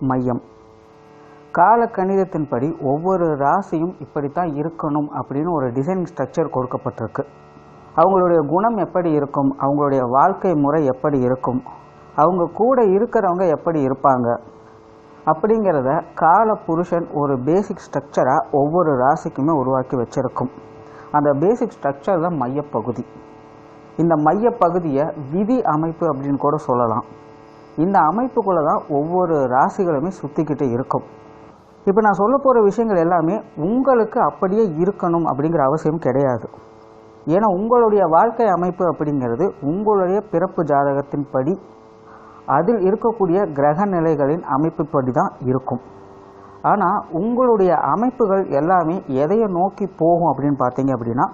மையம். கால கணிதத்தின்படி ஒவ்வொரு ராசியும் இப்படித்தான் இருக்கணும் அப்படின்னு ஒரு டிசைன் ஸ்ட்ரக்சர் கொடுக்கப்பட்டிருக்கு. அவங்களுடைய குணம் எப்படி இருக்கும்? அவங்களுடைய வாழ்க்கை முறை எப்படி இருக்கும்? அவங்க கூட இருக்கிறவங்க எப்படி இருப்பாங்க? அப்படிங்கிறத கால புருஷன் ஒரு பேசிக் ஸ்ட்ரக்சராக ஒவ்வொரு ராசிக்குமே உருவாக்கி வச்சிருக்கும். அந்த பேசிக் ஸ்ட்ரக்சர் தான் மையப்பகுதி. இந்த மையப்பகுதியை விதி அமைப்பு அப்படின்னு கூட சொல்லலாம். இந்த அமைப்புக்குள்ளே தான் ஒவ்வொரு ராசிகளுமே சுற்றிக்கிட்டு இருக்கும். இப்போ நான் சொல்ல போகிற விஷயங்கள் எல்லாமே உங்களுக்கு அப்படியே இருக்கணும் அப்படிங்கிற அவசியம் கிடையாது. ஏன்னா உங்களுடைய வாழ்க்கை அமைப்பு அப்படிங்கிறது உங்களுடைய பிறப்பு ஜாதகத்தின்படி அதில் இருக்கக்கூடிய கிரக நிலைகளின் அமைப்புப்படி தான் இருக்கும். ஆனால் உங்களுடைய அமைப்புகள் எல்லாமே எதையை நோக்கி போகும் அப்படின்னு பார்த்தீங்க அப்படின்னா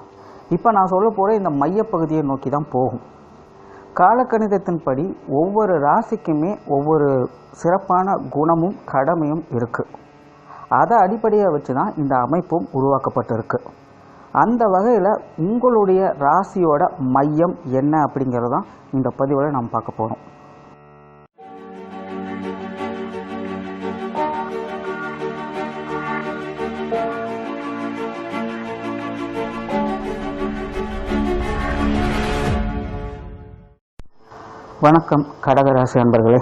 இப்போ நான் சொல்ல போகிற இந்த மையப்பகுதியை நோக்கி தான் போகும். காலக்கணிதத்தின்படி ஒவ்வொரு ராசிக்குமே ஒவ்வொரு சிறப்பான குணமும் கடமையும் இருக்குது அதை அடிப்படையாக வச்சு தான் இந்த அமைப்பும் உருவாக்கப்பட்டிருக்கு. அந்த வகையில் உங்களுடைய ராசியோட மையம் என்ன அப்படிங்கிறது தான் இந்த பதிவில் நாம் பார்க்க போகிறோம் வணக்கம் கடகராசி அன்பர்களே.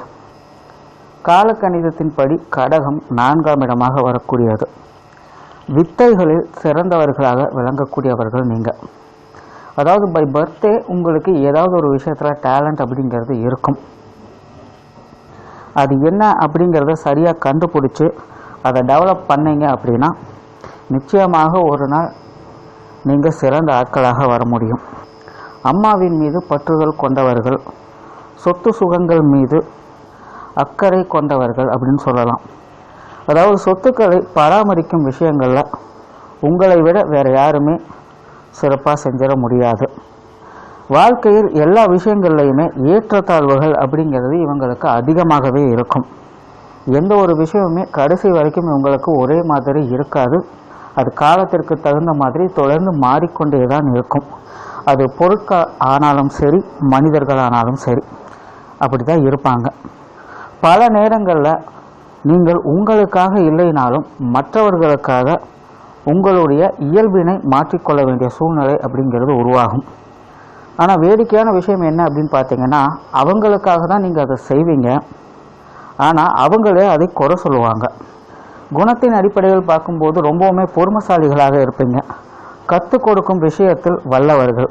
காலக்கணிதத்தின்படி கடகம் நான்காம் இடமாக வரக்கூடியது. வித்தைகளில் சிறந்தவர்களாக விளங்கக்கூடியவர்கள் நீங்கள் அதாவது பை பர்த்டே உங்களுக்கு ஏதாவது ஒரு விஷயத்தில் டேலண்ட் அப்படிங்கிறது இருக்கும். அது என்ன அப்படிங்கிறத சரியாக கண்டுபிடிச்சி அதை டெவலப் பண்ணீங்க அப்படின்னா நிச்சயமாக ஒரு நாள் நீங்கள் சிறந்த ஆட்களாக வர முடியும். அம்மாவின் மீது பற்றுதல் கொண்டவர்கள் சொத்து சுகங்கள் மீது அக்கறை கொண்டவர்கள் அப்படின்னு சொல்லலாம். அதாவது சொத்துக்களை பராமரிக்கும் விஷயங்களில் உங்களை விட வேறு யாருமே சிறப்பாக செஞ்சிட முடியாது. வாழ்க்கையில் எல்லா விஷயங்கள்லையுமே ஏற்றத்தாழ்வுகள் அப்படிங்கிறது இவங்களுக்கு அதிகமாகவே இருக்கும். எந்த ஒரு விஷயமுமே கடைசி வரைக்கும் இவங்களுக்கு ஒரே மாதிரி இருக்காது. அது காலத்திற்கு தகுந்த மாதிரி தொடர்ந்து மாறிக்கொண்டே தான் இருக்கும். அது பொருட்கள் ஆனாலும் சரி மனிதர்களானாலும் சரி. அப்படி தான் இருப்பாங்க. பல நேரங்களில் நீங்கள் உங்களுக்காக இல்லைனாலும் மற்றவர்களுக்காக உங்களுடைய இயல்பினை மாற்றிக்கொள்ள வேண்டிய சூழ்நிலை அப்படிங்கிறது உருவாகும். ஆனால் வேடிக்கையான விஷயம் என்ன அப்படின்னு பார்த்தீங்கன்னா அவங்களுக்காக தான் நீங்கள் அதை செய்வீங்க. ஆனால் அவங்களே அதை குறை சொல்லுவாங்க. குணத்தின் அடிப்படையில் பார்க்கும்போது ரொம்பவுமே பொறுமசாலிகளாக இருப்பீங்க. கற்றுக் கொடுக்கும் விஷயத்தில் வல்லவர்கள்.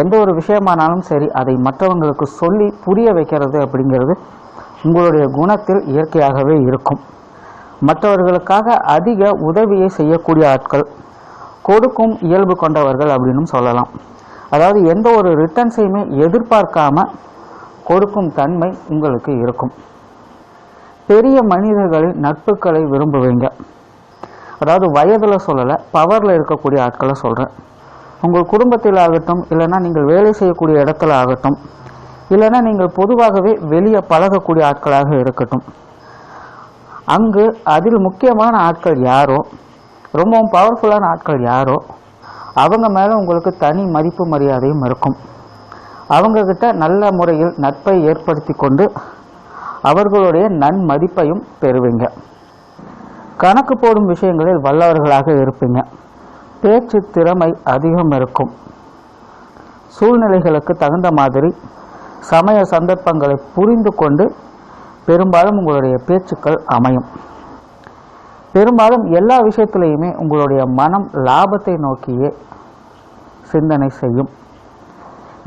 எந்த ஒரு விஷயமானாலும் சரி அதை மற்றவங்களுக்கு சொல்லி புரிய வைக்கிறது அப்படிங்கிறது உங்களுடைய குணத்தில் இயற்கையாகவே இருக்கும். மற்றவர்களுக்காக அதிக உதவியை செய்யக்கூடிய ஆட்கள் கொடுக்கும் இயல்பு கொண்டவர்கள் அப்படின்னு சொல்லலாம். அதாவது எந்த ஒரு ரிட்டர்ன்ஸையுமே எதிர்பார்க்காம கொடுக்கும் தன்மை உங்களுக்கு இருக்கும். பெரிய மனிதர்களின் நட்புகளை விரும்புவீங்க. அதாவது வயதில் சொல்லலை பவரில் இருக்கக்கூடிய ஆட்களை சொல்கிறேன் உங்கள் குடும்பத்தில் ஆகட்டும் இல்லைன்னா நீங்கள் வேலை செய்யக்கூடிய இடத்துல ஆகட்டும் இல்லைன்னா நீங்கள் பொதுவாகவே வெளியே பழகக்கூடிய ஆட்களாக இருக்கட்டும். அங்கு அதில் முக்கியமான ஆட்கள் யாரோ ரொம்பவும் பவர்ஃபுல்லான ஆட்கள் யாரோ அவங்க மேலே உங்களுக்கு தனி மதிப்பு மரியாதையும் இருக்கும். அவங்கக்கிட்ட நல்ல முறையில் நட்பை ஏற்படுத்தி கொண்டு அவர்களுடைய நன்மதிப்பையும் பெறுவீங்க. கணக்கு போடும் விஷயங்களில் வல்லவர்களாக இருப்பீங்க. பேச்சு திறமை அதிகம் இருக்கும். சூழ்நிலைகளுக்கு தகுந்த மாதிரி சமய சந்தர்ப்பங்களை புரிந்து கொண்டு பெரும்பாலும் உங்களுடைய பேச்சுக்கள் அமையும். பெரும்பாலும் எல்லா விஷயத்திலையுமே உங்களுடைய மனம் லாபத்தை நோக்கியே சிந்தனை செய்யும்.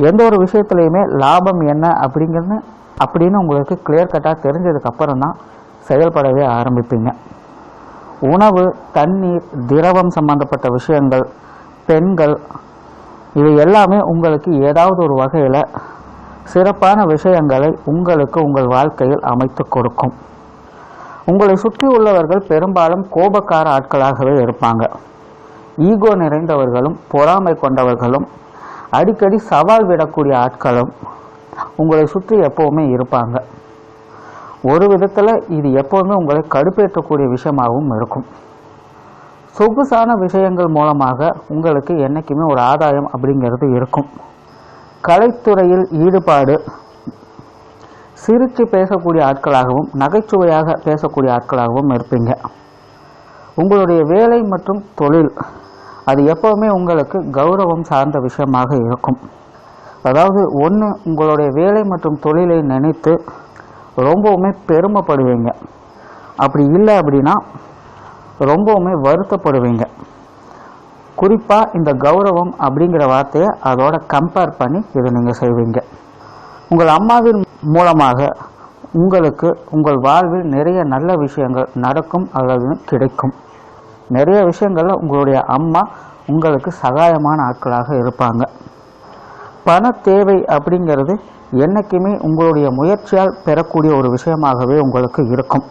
எந்த ஒரு விஷயத்துலையுமே லாபம் என்ன அப்படிங்கிறது அப்படின்னு உங்களுக்கு கிளியர் கட்டாக தெரிஞ்சதுக்கப்புறம் தான் செயல்படவே ஆரம்பிப்பீங்க. உணவு தண்ணீர் திரவம் சம்பந்தப்பட்ட விஷயங்கள் பெண்கள் இது எல்லாமே உங்களுக்கு ஏதாவது ஒரு வகையில் சிறப்பான விஷயங்களை உங்களுக்கு உங்கள் வாழ்க்கையில் அமைத்து கொடுக்கும். உங்களை சுற்றி உள்ளவர்கள் பெரும்பாலும் கோபக்கார ஆட்களாகவே இருப்பாங்க. ஈகோ நிறைந்தவர்களும் பொறாமை கொண்டவர்களும் அடிக்கடி சவால் விடக்கூடிய ஆட்களும் உங்களை சுற்றி எப்போவுமே இருப்பாங்க. ஒரு விதத்தில் இது எப்போதுமே உங்களை கடுப்பேற்றக்கூடிய விஷயமாகவும் இருக்கும். சொகுசான விஷயங்கள் மூலமாக உங்களுக்கு என்றைக்குமே ஒரு ஆதாயம் அப்படிங்கிறது இருக்கும். கலைத்துறையில் ஈடுபாடு சிரித்து பேசக்கூடிய ஆட்களாகவும் நகைச்சுவையாக பேசக்கூடிய ஆட்களாகவும் இருப்பீங்க. உங்களுடைய வேலை மற்றும் தொழில் அது எப்போவுமே உங்களுக்கு கௌரவம் சார்ந்த விஷயமாக இருக்கும். அதாவது ஒன்று உங்களுடைய வேலை மற்றும் தொழிலை நினைத்து ரொம்பவுமே பெருமைப்படுவீங்க. அப்படி இல்லை அப்படின்னா ரொம்பவுமே வருத்தப்படுவீங்க. குறிப்பாக இந்த கௌரவம் அப்படிங்கிற வார்த்தையை அதோட கம்பேர் பண்ணி இதை நீங்கள் செய்வீங்க. உங்கள் அம்மாவின் மூலமாக உங்களுக்கு உங்கள் வாழ்வில் நிறைய நல்ல விஷயங்கள் நடக்கும் அல்லது கிடைக்கும். நிறைய விஷயங்களில் உங்களுடைய அம்மா உங்களுக்கு சகாயமான ஆட்களாக இருப்பாங்க. பண தேவை அப்படிங்கிறது என்றைக்குமே உங்களுடைய முயற்சியால் பெறக்கூடிய ஒரு விஷயமாகவே உங்களுக்கு இருக்கும்.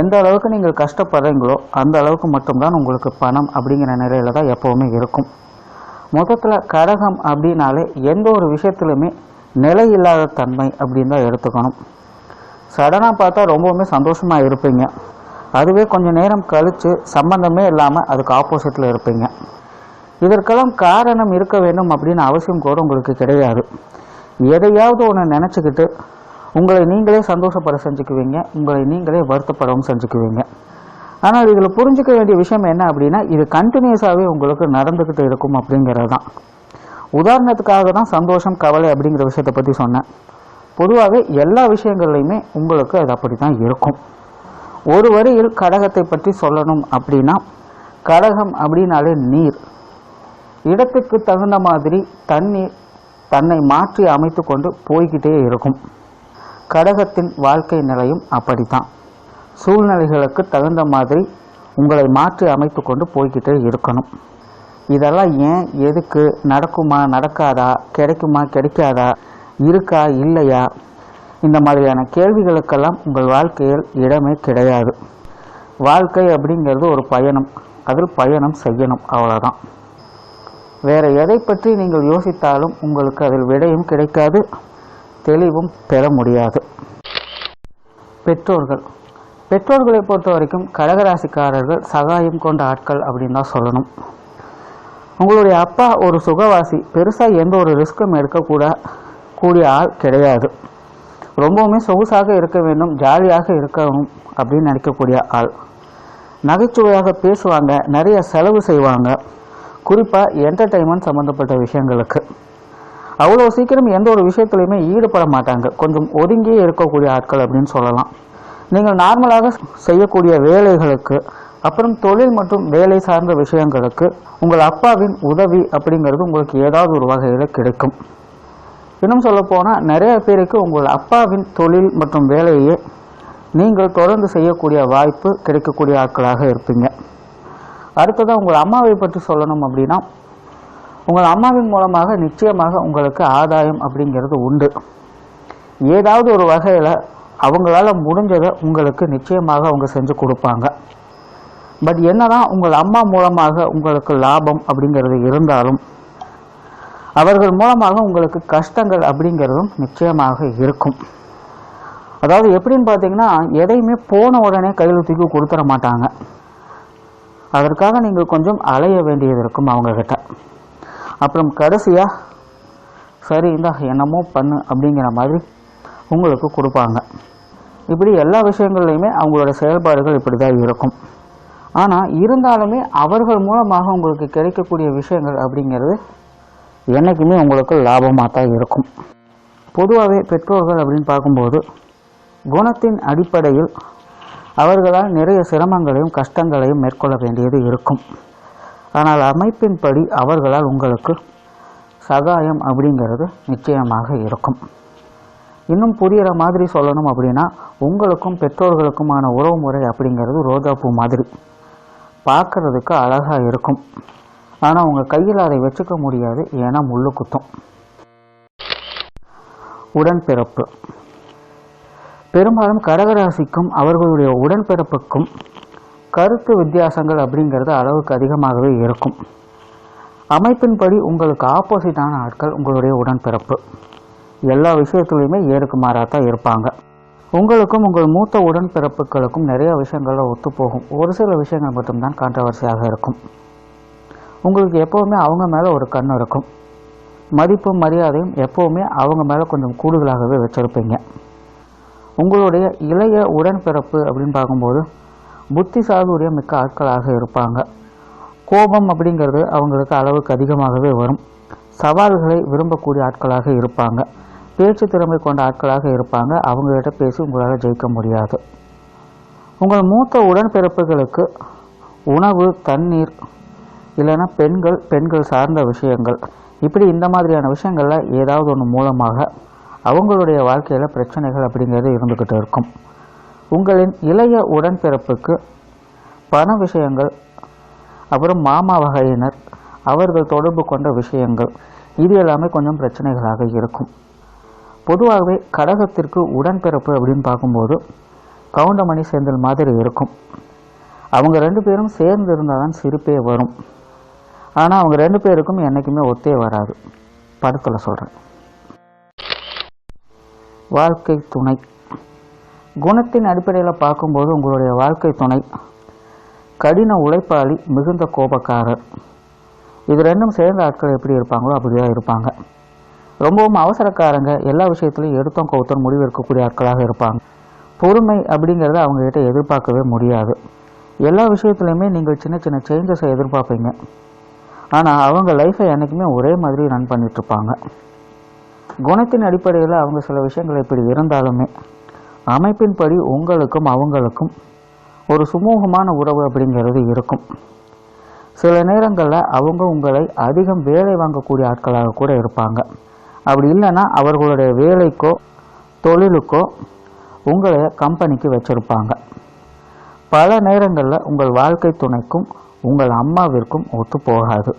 எந்த அளவுக்கு நீங்கள் கஷ்டப்படுறீங்களோ அந்த அளவுக்கு மட்டும்தான் உங்களுக்கு பணம் அப்படிங்கிற நிலையில தான் எப்போவுமே இருக்கும். மொத்தத்தில் கரகம் அப்படின்னாலே எந்த ஒரு விஷயத்திலுமே நிலை இல்லாத தன்மை அப்படின்னு தான் எடுத்துக்கணும். சடனாக பார்த்தா ரொம்பவுமே சந்தோஷமாக இருப்பீங்க. அதுவே கொஞ்சம் நேரம் கழித்து சம்பந்தமே இல்லாமல் அதுக்கு ஆப்போசிட்டில் இருப்பீங்க. இதற்கெல்லாம் காரணம் இருக்க வேண்டும் அப்படின்னு அவசியம் கூட உங்களுக்கு கிடையாது. எதையாவது ஒன்று நினச்சிக்கிட்டு உங்களை நீங்களே சந்தோஷப்பட செஞ்சுக்குவீங்க உங்களை நீங்களே வருத்தப்படவும் செஞ்சுக்குவீங்க. ஆனால் இதில் புரிஞ்சிக்க வேண்டிய விஷயம் என்ன அப்படின்னா இது கண்டினியூஸாகவே உங்களுக்கு நடந்துக்கிட்டு இருக்கும் அப்படிங்கிறது தான். உதாரணத்துக்காக தான் சந்தோஷம் கவலை அப்படிங்கிற விஷயத்தை பற்றி சொன்னேன். பொதுவாகவே எல்லா விஷயங்கள்லையுமே உங்களுக்கு அது அப்படி தான் இருக்கும். ஒரு வரியில் கடகத்தை பற்றி சொல்லணும் அப்படின்னா கடகம் அப்படின்னாலே நீர். இடத்துக்கு தகுந்த மாதிரி தண்ணீர் தன்னை மாற்றி அமைத்து கொண்டு போய்கிட்டே இருக்கும். கடகத்தின் வாழ்க்கை நிலையும் அப்படித்தான். சூழ்நிலைகளுக்கு தகுந்த மாதிரி உங்களை மாற்றி அமைத்து கொண்டு போய்கிட்டே இருக்கணும். இதெல்லாம் ஏன் எதுக்கு நடக்குமா நடக்காதா கிடைக்குமா கிடைக்காதா இருக்கா இல்லையா? இந்த மாதிரியான கேள்விகளுக்கெல்லாம் உங்கள் வாழ்க்கையில் இடமே கிடையாது. வாழ்க்கை அப்படிங்கிறது ஒரு பயணம். அதில் பயணம் செய்யணும் அவ்வளோதான் வேற எதை பற்றி நீங்கள் யோசித்தாலும் உங்களுக்கு அதில் விடையும் கிடைக்காது தெளிவும் பெற முடியாது. பெற்றோர்கள். பெற்றோர்களை பொறுத்த வரைக்கும் கடகராசிக்காரர்கள் சகாயம் கொண்ட ஆட்கள் அப்படின்னு தான் சொல்லணும். உங்களுடைய அப்பா ஒரு சுகவாசி பெருசாக எந்த ஒரு ரிஸ்க்கும் எடுக்கக்கூட கூடிய ஆள் கிடையாது. ரொம்பவுமே சொகுசாக இருக்க வேண்டும் ஜாலியாக இருக்கணும் அப்படின்னு நினைக்கக்கூடிய ஆள். நகைச்சுவையாக பேசுவாங்க நிறைய செலவு செய்வாங்க. குறிப்பாக என்டர்டெயின்மெண்ட் சம்மந்தப்பட்ட விஷயங்களுக்கு. அவ்வளோ சீக்கிரம் எந்த ஒரு விஷயத்துலையுமே ஈடுபட மாட்டாங்க. கொஞ்சம் ஒதுங்கியே இருக்கக்கூடிய ஆட்கள் அப்படின்னு சொல்லலாம். நீங்கள் நார்மலாக செய்யக்கூடிய வேலைகளுக்கு அப்புறம் தொழில் மற்றும் வேலை சார்ந்த விஷயங்களுக்கு உங்கள் அப்பாவின் உதவி அப்படிங்கிறது உங்களுக்கு ஏதாவது ஒரு வகையில் கிடைக்கும். இன்னும் சொல்லப்போனால் நிறைய பேருக்கு உங்கள் அப்பாவின் தொழில் மற்றும் வேலையே நீங்கள் தொடர்ந்து செய்யக்கூடிய வாய்ப்பு கிடைக்கக்கூடிய ஆட்களாக இருப்பீங்க. அடுத்ததாக உங்கள் அம்மாவை பற்றி சொல்லணும் அப்படின்னா உங்கள் அம்மாவின் மூலமாக நிச்சயமாக உங்களுக்கு ஆதாயம் அப்படிங்கிறது உண்டு. ஏதாவது ஒரு வகையில் அவங்களால முடிஞ்சதை உங்களுக்கு நிச்சயமாக அவங்க செஞ்சு கொடுப்பாங்க. பட் என்னதான் உங்கள் அம்மா மூலமாக உங்களுக்கு லாபம் அப்படிங்கிறது இருந்தாலும் அவர்கள் மூலமாக உங்களுக்கு கஷ்டங்கள் அப்படிங்கிறதும் நிச்சயமாக இருக்கும். அதாவது எப்படின்னு பார்த்தீங்கன்னா எதையுமே போன உடனே கையில் தூக்கி கொடுத்துட மாட்டாங்க. அதற்காக நீங்கள் கொஞ்சம் அலைய வேண்டியது இருக்கும் அவங்கக்கிட்ட அப்புறம் கடைசியாக சரி இந்தா என்னமோ பண்ணு அப்படிங்கிற மாதிரி உங்களுக்கு கொடுப்பாங்க. இப்படி எல்லா விஷயங்கள்லையுமே அவங்களோட செயல்பாடுகள் இப்படி தான் இருக்கும். ஆனால் இருந்தாலுமே அவர்கள் மூலமாக உங்களுக்கு கிடைக்கக்கூடிய விஷயங்கள் அப்படிங்கிறது என்றைக்குமே உங்களுக்கு லாபமாக தான் இருக்கும். பொதுவாகவே பெற்றோர்கள் அப்படின்னு பார்க்கும்போது குணத்தின் அடிப்படையில் அவர்களால் நிறைய சிரமங்களையும் கஷ்டங்களையும் மேற்கொள்ள வேண்டியது இருக்கும். ஆனால் அமைப்பின்படி அவர்களால் உங்களுக்கு சகாயம் அப்படிங்கிறது நிச்சயமாக இருக்கும். இன்னும் புரிகிற மாதிரி சொல்லணும் அப்படின்னா உங்களுக்கும் பெற்றோர்களுக்குமான உறவு முறை அப்படிங்கிறது ரோஜாப்பூ மாதிரி. பார்க்கறதுக்கு அழகாக இருக்கும். ஆனால் உங்கள் கையில் அதை வச்சுக்க முடியாது ஏன்னா முள்ளு குத்தும். உடன்பிறப்பு. பெரும்பாலும் கடகராசிக்கும் அவர்களுடைய உடன்பிறப்புக்கும் கருத்து வித்தியாசங்கள் அப்படிங்கிறது அளவுக்கு அதிகமாகவே இருக்கும். அமைப்பின்படி உங்களுக்கு ஆப்போசிட்டான ஆட்கள் உங்களுடைய உடன்பிறப்பு. எல்லா விஷயத்துலையுமே ஏறுக்கு மாறாக தான் இருப்பாங்க. உங்களுக்கும் உங்கள் மூத்த உடன்பிறப்புகளுக்கும் நிறைய விஷயங்களில் ஒத்துப்போகும். ஒரு சில விஷயங்கள் மட்டும்தான் கான்ட்ரவர்சியாக இருக்கும். உங்களுக்கு எப்போவுமே அவங்க மேலே ஒரு கண் இருக்கும். மதிப்பும் மரியாதையும் எப்போவுமே அவங்க மேலே கொஞ்சம் கூடுதலாகவே வச்சுருப்பீங்க. உங்களுடைய இளைய உடன்பிறப்பு அப்படின்னு பார்க்கும்போது புத்தி சாதுரியம் மிக்க ஆட்களாக இருப்பாங்க. கோபம் அப்படிங்கிறது அவங்களுக்கு அளவுக்கு அதிகமாகவே வரும். சவால்களை விரும்பக்கூடிய ஆட்களாக இருப்பாங்க. பேச்சு திறமை கொண்ட ஆட்களாக இருப்பாங்க. அவங்ககிட்ட பேசி உங்களால் ஜெயிக்க முடியாது. உங்கள் மூத்த உடன்பிறப்புகளுக்கு உணவு தண்ணீர் இல்லைன்னா பெண்கள் பெண்கள் சார்ந்த விஷயங்கள். இப்படி இந்த மாதிரியான விஷயங்களில் ஏதாவது ஒன்று மூலமாக அவங்களுடைய வாழ்க்கையில் பிரச்சனைகள் அப்படிங்கிறது இருந்துக்கிட்டு இருக்கும். உங்களின் இளைய உடன்பிறப்புக்கு பண விஷயங்கள் அப்புறம் மாமா வகையினர் அவர்கள் தொடர்பு கொண்ட விஷயங்கள் இது எல்லாமே கொஞ்சம் பிரச்சனைகளாக இருக்கும். பொதுவாகவே கடகத்திற்கு உடன்பிறப்பு அப்படின்னு பார்க்கும்போது கவுண்டமணி செந்தில் மாதிரி இருக்கும். அவங்க ரெண்டு பேரும் சேர்ந்து இருந்தால் தான் சிரிப்பே வரும். ஆனால் அவங்க ரெண்டு பேருக்கும் என்றைக்குமே ஒத்தே வராது. படத்தில் சொல்கிறேன் வாழ்க்கை துணை. குணத்தின் அடிப்படையில் பார்க்கும்போது உங்களுடைய வாழ்க்கை துணை. கடின உழைப்பாளி மிகுந்த கோபக்காரர். இது ரெண்டும் சேர்ந்த ஆட்கள் எப்படி இருப்பாங்களோ அப்படிதான் இருப்பாங்க. ரொம்பவும் அவசரக்காரங்க எல்லா விஷயத்துலையும் எடுத்தோம் கவுத்தம் முடிவு எடுக்கக்கூடிய ஆட்களாக இருப்பாங்க. பொறுமை அப்படிங்கிறத அவங்ககிட்ட எதிர்பார்க்கவே முடியாது. எல்லா விஷயத்துலையுமே நீங்கள் சின்ன சின்ன சேஞ்சஸை எதிர்பார்ப்பீங்க. ஆனால் அவங்க லைஃப்பை என்றைக்குமே ஒரே மாதிரி ரன் பண்ணிகிட்ருப்பாங்க குணத்தின் அடிப்படையில் அவங்க சில விஷயங்கள் இப்படி இருந்தாலுமே அமைப்பின்படி உங்களுக்கும் அவங்களுக்கும் ஒரு சுமூகமான உறவு அப்படிங்கிறது இருக்கும். சில நேரங்களில் அவங்க உங்களை அதிகம் வேலை வாங்கக்கூடிய ஆட்களாக கூட இருப்பாங்க. அப்படி இல்லைன்னா அவர்களுடைய வேலைக்கோ தொழிலுக்கோ உங்களை கம்பெனிக்கு வச்சுருப்பாங்க. பல நேரங்களில் உங்கள் வாழ்க்கை துணைக்கும் உங்கள் அம்மாவிற்கும் ஒத்து போகாது.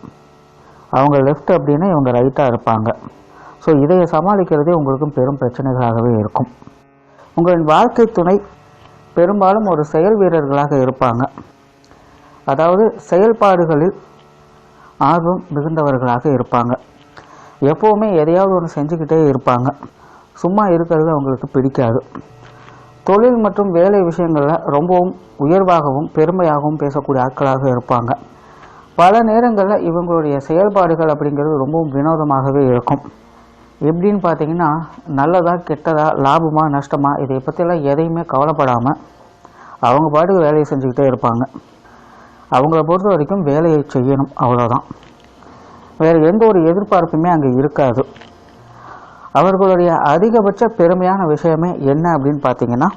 அவங்க லெஃப்ட் அப்படின்னா இவங்க ரைட்டாக இருப்பாங்க. ஸோ இதையை சமாளிக்கிறதே உங்களுக்கும் பெரும் பிரச்சனைகளாகவே இருக்கும். உங்களின் வாழ்க்கை துணை பெரும்பாலும் ஒரு செயல் வீரர்களாக இருப்பாங்க. அதாவது செயல்பாடுகளில் ஆர்வம் மிகுந்தவர்களாக இருப்பாங்க. எப்போவுமே எதையாவது ஒன்று செஞ்சுக்கிட்டே இருப்பாங்க. சும்மா இருக்கிறது அவங்களுக்கு பிடிக்காது. தொழில் மற்றும் வேலை விஷயங்களில் ரொம்பவும் உயர்வாகவும் பெருமையாகவும் பேசக்கூடிய ஆட்களாக இருப்பாங்க. பல நேரங்களில் இவங்களுடைய செயல்பாடுகள் அப்படிங்கிறது ரொம்பவும் வினோதமாகவே இருக்கும். எப்படின்னு பார்த்தீங்கன்னா நல்லதா கெட்டதா லாபமா நஷ்டமா இதை பற்றியெல்லாம் எதையுமே கவலைப்படாமல் அவங்க பாட்டுக்கு வேலையை செஞ்சுக்கிட்டே இருப்பாங்க. அவங்கள பொறுத்த வரைக்கும் வேலையை செய்யணும் அவ்வளோதான் வேறு எந்த ஒரு எதிர்பார்ப்புமே அங்கே இருக்காது. அவர்களுடைய அதிகபட்ச பெருமையான விஷயமே என்ன அப்படின்னு பார்த்தீங்கன்னா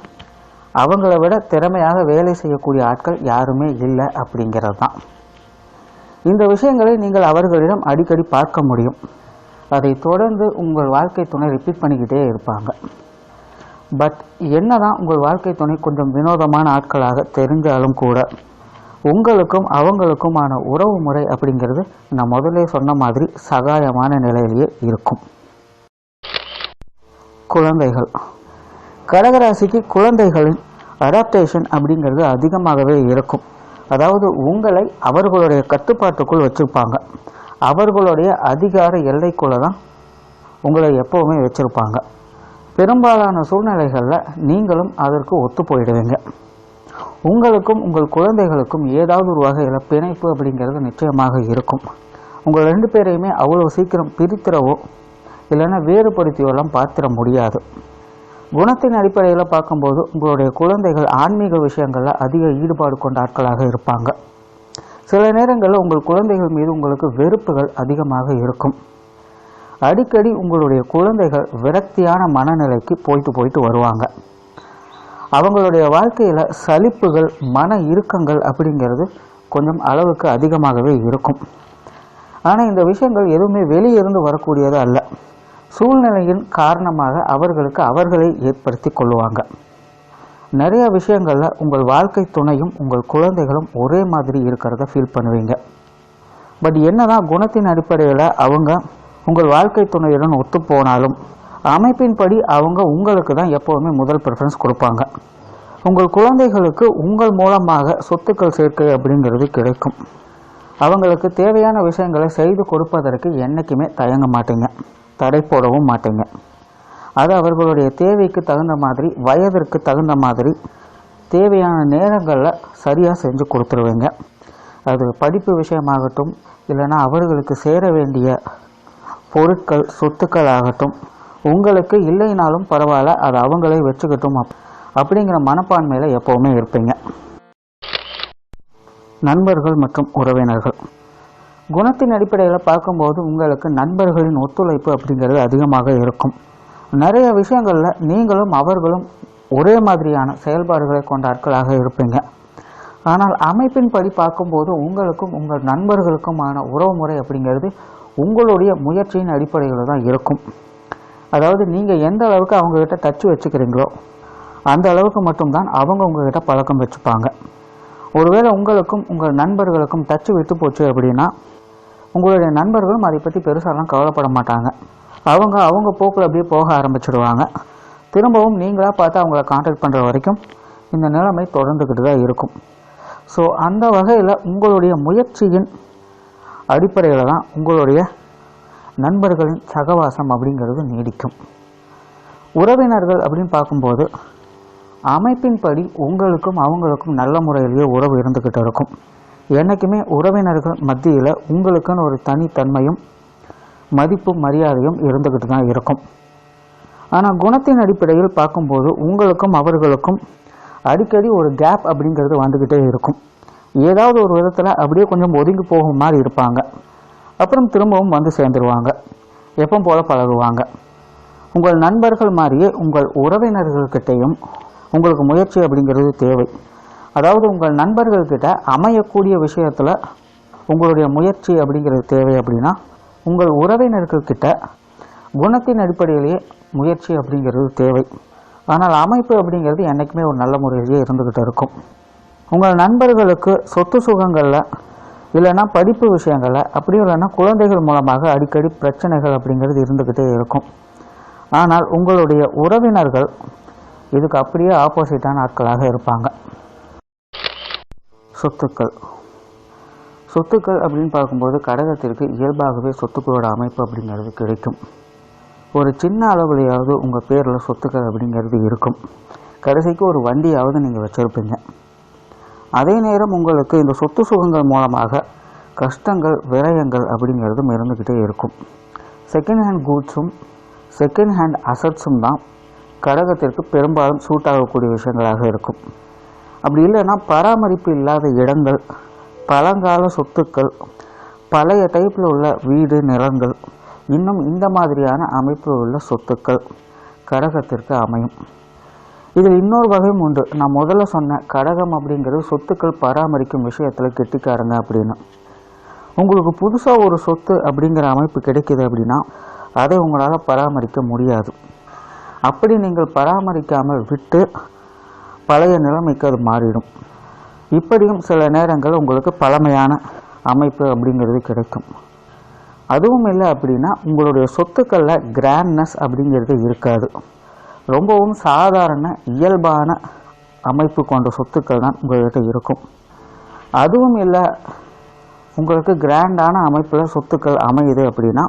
அவங்கள விட திறமையாக வேலை செய்யக்கூடிய ஆட்கள் யாருமே இல்லை அப்படிங்கிறது தான் இந்த விஷயங்களை நீங்கள் அவர்களிடம் அடிக்கடி பார்க்க முடியும். அதை தொடர்ந்து உங்கள் வாழ்க்கை துணை ரிப்பீட் பண்ணிக்கிட்டே இருப்பாங்க. பட் என்னதான் உங்கள் வாழ்க்கை துணை கொஞ்சம் வினோதமான ஆட்களாக தெரிஞ்சாலும் கூட உங்களுக்கும் அவங்களுக்குமான உறவு முறை அப்படிங்கிறது நான் முதல்ல சொன்ன மாதிரி சகாயமான நிலையிலேயே இருக்கும். குழந்தைகள். கடகராசிக்கு குழந்தைகளின் அடாப்டேஷன் அப்படிங்கிறது அதிகமாகவே இருக்கும். அதாவது உங்களை அவர்களுடைய கட்டுப்பாட்டுக்குள் வச்சுருப்பாங்க. அவர்களுடைய அதிகார எல்லைக்குள்ளே தான் உங்களை எப்போவுமே வச்சுருப்பாங்க. பெரும்பாலான சூழ்நிலைகளில் நீங்களும் அதற்கு ஒத்து போயிடுவீங்க. உங்களுக்கும் உங்கள் குழந்தைகளுக்கும் ஏதாவது ஒரு வகையில் பிணைப்பு அப்படிங்கிறது நிச்சயமாக இருக்கும். உங்கள் ரெண்டு பேரையுமே அவ்வளோ சீக்கிரம் பிரித்திரவோ இல்லைன்னா வேறுபடுத்தியோலாம் பார்த்திட முடியாது. குணத்தின் அடிப்படையில் பார்க்கும்போது உங்களுடைய குழந்தைகள் ஆன்மீக விஷயங்களில் அதிக ஈடுபாடு கொண்ட ஆட்களாக இருப்பாங்க. சில நேரங்களில் உங்கள் குழந்தைகள் மீது உங்களுக்கு வெறுப்புகள் அதிகமாக இருக்கும். அடிக்கடி உங்களுடைய குழந்தைகள் விரக்தியான மனநிலைக்கு போயிட்டு போயிட்டு வருவாங்க. அவங்களுடைய வாழ்க்கையில் சலிப்புகள் மன இறுக்கங்கள் அப்படிங்கிறது கொஞ்சம் அளவுக்கு அதிகமாகவே இருக்கும். ஆனால் இந்த விஷயங்கள் எதுவுமே வெளியிருந்து வரக்கூடியது அல்ல. சூழ்நிலையின் காரணமாக அவர்களுக்கு அவர்களை ஏற்படுத்தி கொள்ளுவாங்க. நிறைய விஷயங்களில் உங்கள் வாழ்க்கை துணையும் உங்கள் குழந்தைகளும் ஒரே மாதிரி இருக்கிறத ஃபீல் பண்ணுவீங்க. பட் என்னதான் குணத்தின் அடிப்படையில் அவங்க உங்கள் வாழ்க்கை துணையுடன் ஒத்து போனாலும் அமைப்பின்படி அவங்க உங்களுக்கு தான் எப்போவுமே முதல் ப்ரிஃபரன்ஸ் கொடுப்பாங்க. உங்கள் குழந்தைகளுக்கு உங்கள் மூலமாக சொத்துக்கள் சேர்க்கை அப்படிங்கிறது கிடைக்கும். அவங்களுக்கு தேவையான விஷயங்களை செய்து கொடுப்பதற்கு என்றைக்குமே தயங்க மாட்டீங்க. தடை போடவும் மாட்டீங்க. அது அவர்களுடைய தேவைக்கு தகுந்த மாதிரி வயதிற்கு தகுந்த மாதிரி தேவையான நேரங்களில் சரியாக செஞ்சு கொடுத்துருவேங்க. அது படிப்பு விஷயமாகட்டும் இல்லைன்னா அவர்களுக்கு சேர வேண்டிய பொருட்கள் சொத்துக்கள் ஆகட்டும் உங்களுக்கு இல்லைனாலும் பரவாயில்ல அது அவங்களே வச்சுக்கட்டும் அப்- அப்படிங்கிற மனப்பான்மையில் எப்போவுமே இருப்பீங்க. நண்பர்கள் மற்றும் உறவினர்கள். குணத்தின் அடிப்படையில் பார்க்கும்போது உங்களுக்கு நண்பர்களின் ஒத்துழைப்பு அப்படிங்கிறது அதிகமாக இருக்கும். நிறைய விஷயங்களில் நீங்களும் அவர்களும் ஒரே மாதிரியான செயல்பாடுகளை கொண்ட ஆட்களாக இருப்பீங்க. ஆனால் அமைப்பின்படி பார்க்கும்போது உங்களுக்கும் உங்கள் நண்பர்களுக்குமான உறவுமுறை அப்படிங்கிறது உங்களுடைய முயற்சியின் அடிப்படையில் தான் இருக்கும். அதாவது நீங்கள் எந்த அளவுக்கு அவங்கக்கிட்ட தச்சு வச்சுக்கிறீங்களோ அந்த அளவுக்கு மட்டும்தான் அவங்க உங்ககிட்ட பழக்கம் வச்சுப்பாங்க. ஒருவேளை உங்களுக்கும் உங்கள் நண்பர்களுக்கும் தச்சு விட்டு போச்சு அப்படின்னா உங்களுடைய நண்பர்களும் அதை பற்றி பெருசாலாம் கவலைப்பட மாட்டாங்க. அவங்க அவங்க போக்கில் அப்படியே போக ஆரம்பிச்சிடுவாங்க. திரும்பவும் நீங்களாக பார்த்து அவங்கள காண்டாக்ட் பண்ணுற வரைக்கும் இந்த நிலைமை தொடர்ந்துக்கிட்டு தான் இருக்கும். ஸோ அந்த வகையில் உங்களுடைய முயற்சியின் அடிப்படையில் தான் உங்களுடைய நண்பர்களின் சகவாசம் அப்படிங்கிறது நீடிக்கும். உறவினர்கள் அப்படின்னு பார்க்கும்போது அமைப்பின்படி உங்களுக்கும் அவங்களுக்கும் நல்ல முறையிலேயே உறவு இருந்துக்கிட்டு இருக்கும். என்றைக்குமே உறவினர்கள் மத்தியில் உங்களுக்குன்னு ஒரு தனித்தன்மையும் மதிப்பும் மரியாதையும் இருந்துக்கிட்டு தான் இருக்கும். ஆனால் குணத்தின் அடிப்படையில் பார்க்கும்போது உங்களுக்கும் அவர்களுக்கும் அடிக்கடி ஒரு கேப் அப்படிங்கிறது வந்துக்கிட்டே இருக்கும். ஏதாவது ஒரு விதத்தில் அப்படியே கொஞ்சம் ஒதுங்கி போகும் மாதிரி இருப்பாங்க. அப்புறம் திரும்பவும் வந்து சேர்ந்துருவாங்க. எப்போ போல பழகுவாங்க. உங்கள் நண்பர்கள் மாதிரியே உங்கள் உறவினர்கள்கிட்டையும் உங்களுக்கு முயற்சி அப்படிங்கிறது தேவை. அதாவது உங்கள் நண்பர்கள்கிட்ட அமையக்கூடிய விஷயத்தில் உங்களுடைய முயற்சி அப்படிங்கிறது தேவை அப்படின்னா உங்கள் உறவினர்கள்கிட்ட குணத்தின் அடிப்படையிலேயே முயற்சி அப்படிங்கிறது தேவை. ஆனால் அமைப்பு அப்படிங்கிறது என்றைக்குமே ஒரு நல்ல முறையிலேயே இருந்துக்கிட்டு இருக்கும். உங்கள் நண்பர்களுக்கு சொத்து சுகங்களில் இல்லைன்னா படிப்பு விஷயங்களில் அப்படியும் இல்லைன்னா குழந்தைகள் மூலமாக அடிக்கடி பிரச்சனைகள் அப்படிங்கிறது இருந்துக்கிட்டே இருக்கும். ஆனால் உங்களுடைய உறவினர்கள் இதுக்கு அப்படியே ஆப்போசிட்டான ஆட்களாக இருப்பாங்க. சொத்துக்கள். சொத்துக்கள் அப்படின்னு பார்க்கும்போது கடகத்திற்கு இயல்பாகவே சொத்துக்களோட அமைப்பு அப்படிங்கிறது கிடைக்கும். ஒரு சின்ன அளவுலையாவது உங்கள் பேரில் சொத்துக்கள் அப்படிங்கிறது இருக்கும். கடைசிக்கு ஒரு வண்டியாவது நீங்கள் வச்சுருப்பீங்க. அதே நேரம் உங்களுக்கு இந்த சொத்து சுகங்கள் மூலமாக கஷ்டங்கள் விரயங்கள் அப்படிங்கிறதும் இருந்துக்கிட்டே இருக்கும். செகண்ட் ஹேண்ட் கூட்ஸும் செகண்ட் ஹேண்ட் அசட்ஸும் தான் கடகத்திற்கு பெரும்பாலும் சூட் ஆகக்கூடிய விஷயங்களாக இருக்கும். அப்படி இல்லைன்னா பராமரிப்பு இல்லாத இடங்கள் பழங்கால சொத்துக்கள் பழைய டைப்பில் உள்ள வீடு நிலங்கள் இன்னும் இந்த மாதிரியான அமைப்பில் உள்ள சொத்துக்கள் கடகத்திற்கு அமையும். இதில் இன்னொரு வகையும் உண்டு. நான் முதல்ல சொன்ன கடகம் அப்படிங்கிறது சொத்துக்கள் பராமரிக்கும் விஷயத்தில் கெட்டிக்காரங்க அப்படின்னு. உங்களுக்கு புதுசாக ஒரு சொத்து அப்படிங்கிற அமைப்பு கிடைக்கிது அப்படின்னா அதை உங்களால் பராமரிக்க முடியாது. அப்படி நீங்கள் பராமரிக்காமல் விட்டு பழைய நிலைமைக்கு அது மாறிடும். இப்படியும் சில நேரங்கள் உங்களுக்கு பழமையான அமைப்பு அப்படிங்கிறது கிடைக்கும். அதுவும் இல்லை அப்படின்னா உங்களுடைய சொத்துக்களில் கிராண்ட்னஸ் அப்படிங்கிறது இருக்காது. ரொம்பவும் சாதாரண இயல்பான அமைப்பு கொண்ட சொத்துக்கள் தான் உங்கள்கிட்ட இருக்கும். அதுவும் இல்லை உங்களுக்கு கிராண்டான அமைப்பில் சொத்துக்கள் அமையுது அப்படின்னா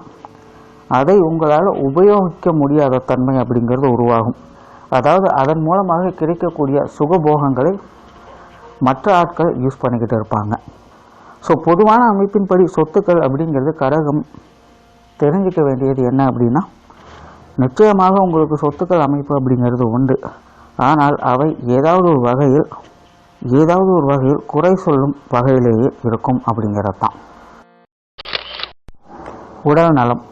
அதை உங்களால் உபயோகிக்க முடியாத தன்மை அப்படிங்கிறது உருவாகும். அதாவது அதன் மூலமாக கிடைக்கக்கூடிய சுகபோகங்களை மற்ற ஆட்கள் யூஸ் பண்ணிக்கிட்டு இருப்பாங்க. ஸோ பொதுவான அமைப்பின்படி சொத்துக்கள் அப்படிங்கிறது கடகம் தெரிஞ்சுக்க வேண்டியது என்ன அப்படின்னா நிச்சயமாக உங்களுக்கு சொத்துக்கள் அமைப்பு அப்படிங்கிறது உண்டு. ஆனால் அவை ஏதாவது ஒரு வகையில் ஏதாவது ஒரு வகையில் குறை சொல்லும் வகையிலேயே இருக்கும் அப்படிங்கிறது தான். உடல் நலம்.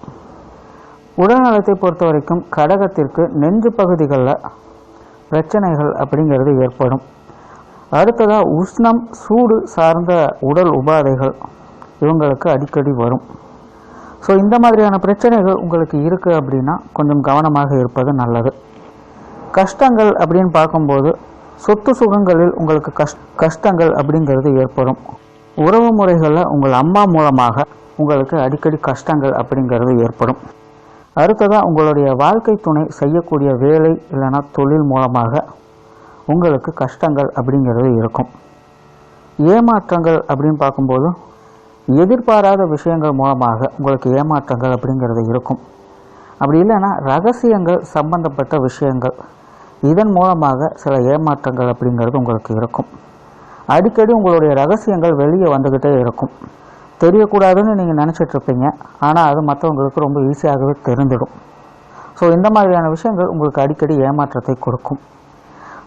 உடல் நலத்தை பொறுத்த வரைக்கும் கடகத்திற்கு நெஞ்சு பகுதிகளில் பிரச்சனைகள் அப்படிங்கிறது ஏற்படும். அடுத்ததாக உஷ்ணம் சூடு சார்ந்த உடல் உபாதைகள் இவங்களுக்கு அடிக்கடி வரும். ஸோ இந்த மாதிரியான பிரச்சனைகள் உங்களுக்கு இருக்குது அப்படின்னா கொஞ்சம் கவனமாக இருப்பது நல்லது. கஷ்டங்கள் அப்படின்னு பார்க்கும்போது சொத்து சுகங்களில் உங்களுக்கு கஷ் கஷ்டங்கள் அப்படிங்கிறது ஏற்படும். உறவு முறைகளில் உங்கள் அம்மா மூலமாக உங்களுக்கு அடிக்கடி கஷ்டங்கள் அப்படிங்கிறது ஏற்படும். அடுத்ததாக உங்களுடைய வாழ்க்கை துணை செய்யக்கூடிய வேலை இல்லைன்னா தொழில் மூலமாக உங்களுக்கு கஷ்டங்கள் அப்படிங்கிறது இருக்கும். ஏமாற்றங்கள் அப்படின்னு பார்க்கும்போது எதிர்பாராத விஷயங்கள் மூலமாக உங்களுக்கு ஏமாற்றங்கள் அப்படிங்கிறது இருக்கும். அப்படி இல்லைன்னா ரகசியங்கள் சம்பந்தப்பட்ட விஷயங்கள் இதன் மூலமாக சில ஏமாற்றங்கள் அப்படிங்கிறது உங்களுக்கு இருக்கும். அடிக்கடி உங்களுடைய ரகசியங்கள் வெளியே வந்துக்கிட்டே இருக்கும். தெரியக்கூடாதுன்னு நீங்கள் நினச்சிட்ருப்பீங்க ஆனால் அது மற்றவங்களுக்கு ரொம்ப ஈஸியாகவே தெரிஞ்சிடும். ஸோ இந்த மாதிரியான விஷயங்கள் உங்களுக்கு அடிக்கடி ஏமாற்றத்தை கொடுக்கும்.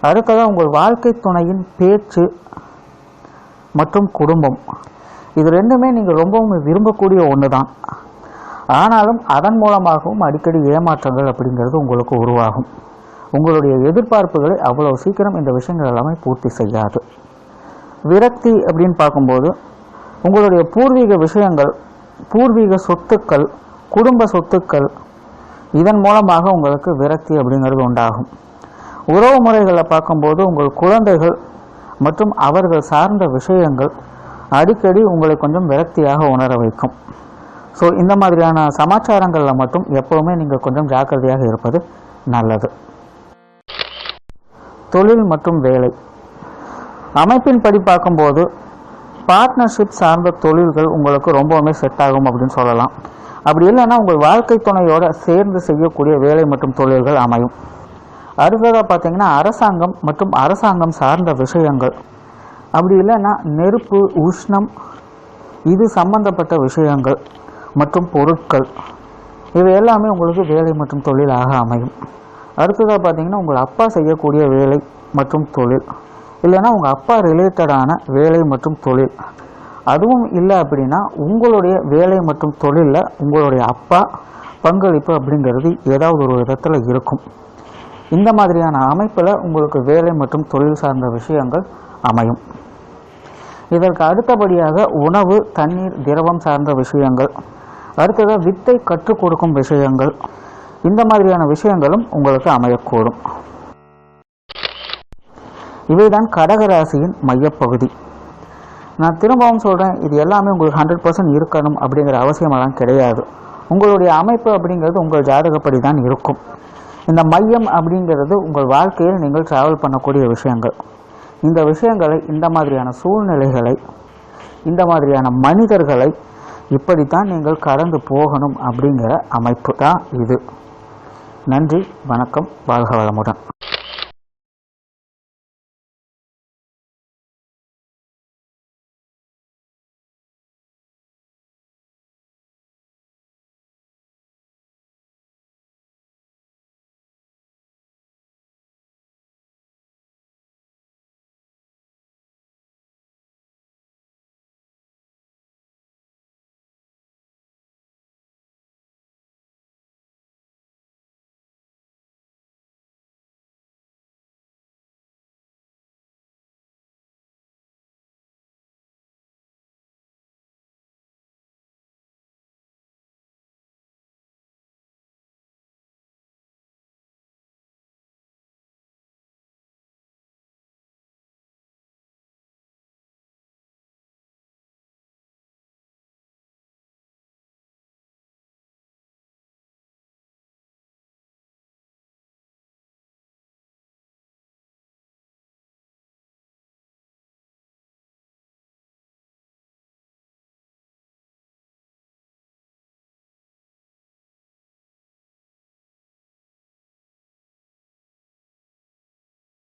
அடுத்ததாக உங்கள் வாழ்க்கை துணையின் பேச்சு மற்றும் குடும்பம். இது ரெண்டுமே நீங்கள் ரொம்பவும் விரும்பக்கூடிய ஒன்று தான் ஆனாலும் அதன் மூலமாகவும் அடிக்கடி ஏமாற்றங்கள் அப்படிங்கிறது உங்களுக்கு உருவாகும். உங்களுடைய எதிர்பார்ப்புகளை அவ்வளோ சீக்கிரம் இந்த விஷயங்கள் எல்லாமே பூர்த்தி செய்யாது. விரக்தி அப்படின்னு பார்க்கும்போது உங்களுடைய பூர்வீக விஷயங்கள் பூர்வீக சொத்துக்கள் குடும்ப சொத்துக்கள் இதன் மூலமாக உங்களுக்கு விரக்தி அப்படிங்கிறது உண்டாகும். உறவு முறைகளை பார்க்கும்போது உங்கள் குழந்தைகள் மற்றும் அவர்கள் சார்ந்த விஷயங்கள் அடிக்கடி உங்களை கொஞ்சம் விரக்தியாக உணர வைக்கும். ஸோ இந்த மாதிரியான சமாச்சாரங்களில் மட்டும் எப்போவுமே நீங்கள் கொஞ்சம் ஜாக்கிரதையாக இருப்பது நல்லது. தொழில் மற்றும் வேலை. அமைப்பின் படி பார்க்கும்போது பார்ட்னர்ஷிப் சார்ந்த தொழில்கள் உங்களுக்கு ரொம்பவுமே செட் ஆகும் அப்படின்னு சொல்லலாம். அப்படி இல்லைன்னா உங்கள் வாழ்க்கை துணையோட சேர்ந்து செய்யக்கூடிய வேலை மற்றும் தொழில்கள் அமையும். அடுத்ததாக பார்த்தீங்கன்னா அரசாங்கம் மற்றும் அரசாங்கம் சார்ந்த விஷயங்கள். அப்படி இல்லைன்னா நெருப்பு உஷ்ணம் இது சம்பந்தப்பட்ட விஷயங்கள் மற்றும் பொருட்கள். இவை எல்லாமே உங்களுக்கு வேலை மற்றும் தொழிலாக அமையும். அடுத்ததாக பார்த்தீங்கன்னா உங்கள் அப்பா செய்யக்கூடிய வேலை மற்றும் தொழில். இல்லைன்னா உங்கள் அப்பா ரிலேட்டடான வேலை மற்றும் தொழில். அதுவும் இல்லை அப்படின்னா உங்களுடைய வேலை மற்றும் தொழிலில் உங்களுடைய அப்பா பங்களிப்பு அப்படிங்கிறது ஏதாவது ஒரு விதத்தில் இருக்கும். இந்த மாதிரியான அமைப்பில் உங்களுக்கு வேலை மற்றும் தொழில் சார்ந்த விஷயங்கள் அமையும். இதற்கு அடுத்தபடியாக உணவு தண்ணீர் திரவம் சார்ந்த விஷயங்கள். அடுத்ததாக வித்தை கற்றுக் கொடுக்கும் விஷயங்கள். இந்த மாதிரியான விஷயங்களும் உங்களுக்கு அமையக்கூடும். இவைதான் கடகராசியின் மையப்பகுதி. நான் திரும்பவும் சொல்கிறேன் இது எல்லாமே உங்களுக்கு ஹண்ட்ரட் பர்சன்ட் இருக்கணும் அப்படிங்கிற அவசியமெல்லாம் கிடையாது. உங்களுடைய அமைப்பு அப்படிங்கிறது உங்கள் ஜாதகப்படி தான் இருக்கும். இந்த மையம் அப்படிங்கிறது உங்கள் வாழ்க்கையில் நீங்கள் ட்ராவல் பண்ணக்கூடிய விஷயங்கள். இந்த விஷயங்களை இந்த மாதிரியான சூழ்நிலைகளை இந்த மாதிரியான மனிதர்களை இப்படித்தான் நீங்கள் கடந்து போகணும் அப்படிங்கிற அமைப்பு தான் இது. நன்றி வணக்கம் வாழ்க வளமுடன்.